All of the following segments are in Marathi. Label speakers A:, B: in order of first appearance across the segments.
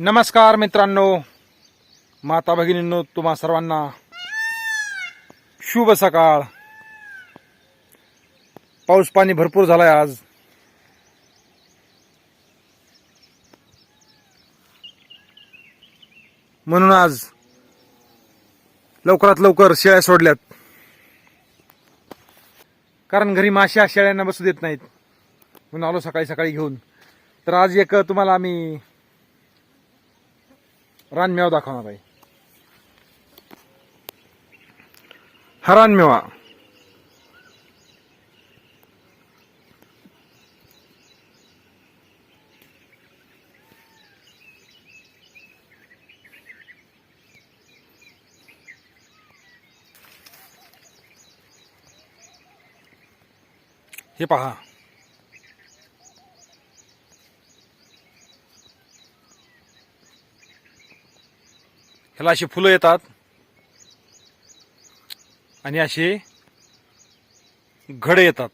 A: नमस्कार मित्रांनो माता भगिनींनो तुम्हा सर्वांना शुभ सकाळ. पाऊस पाणी भरपूर झालाय आज. म्हणून आज लवकरात लवकर शेळ्या सोडल्यात. कारण घरी माश्या शेळ्यांना बसू देत नाहीत. म्हणून आलो सकाळी सकाळी घेऊन. तर आज एक तुम्हाला आम्ही रानमेवा दाखवणार आहे. हा रानमेवा हे पहा. ह्याला अशी फुलं येतात. आणि असे घडे येतात.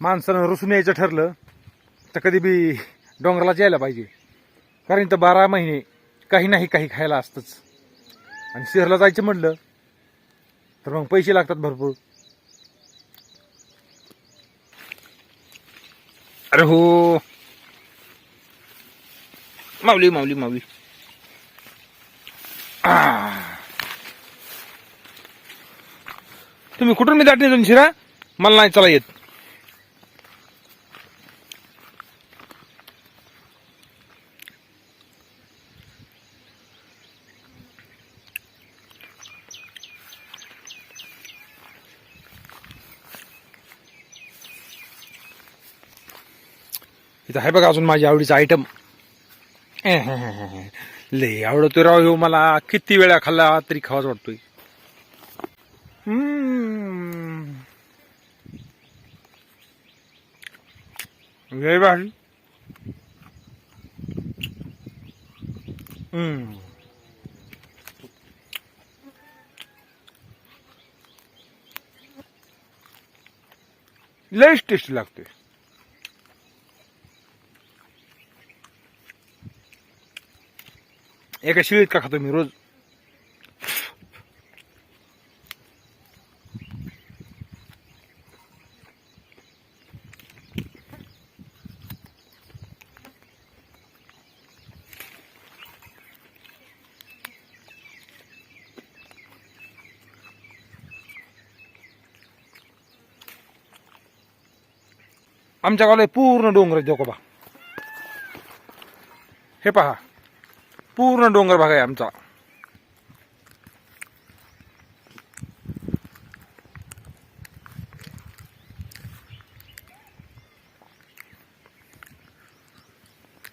A: माणसानं रुसून यायचं ठरलं. तर कधी बी डोंगरालाच यायला पाहिजे. कारण इथं बारा महिने काही नाही काही खायला असतंच. आणि शहरला जायचं म्हटलं तर मग पैसे लागतात भरपूर. अरे हो. माऊली माऊली माऊली. तुम्ही कुठून मी दाटणे शिरा? मला नाही चला येत. इथं आहे बघा अजून माझ्या आवडीचा आयटम लय आवडतो राव हो मला. किती वेळा खाल्ला तरी खावाच वाटतोय. हम्म. लय भारी. लयच टेस्टी लागतोय. एका शिळीत का खातो मी रोज? आमच्या गावाला पूर्ण डोंगर आहे जोकोबा हे पहा. पूर्ण डोंगर भाग आहे आमचा.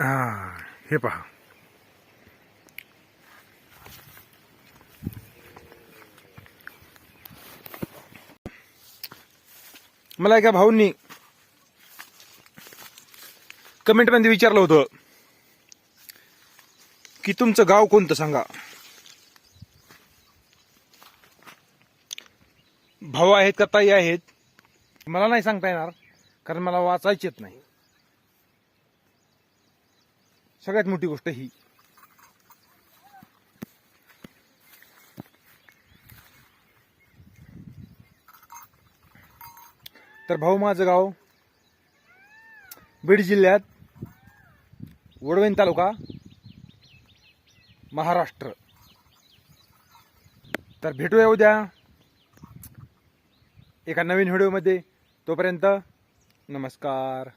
A: हा हे पहा. मला एका भाऊंनी कमेंटमध्ये विचारलं होतं की तुमचं गाव कोणतं सांगा? भाऊ आहेत का ताई आहेत? मला नाही सांगता येणार कारण मला वाचायची येत नाही. सगळ्यात मोठी गोष्ट ही. तर भाऊ माझं गाव बीड जिल्ह्यात वडवण तालुका महाराष्ट्र. तर भेटूया उद्या. एका नवीन व्हिडिओमध्ये. तोपर्यंत नमस्कार.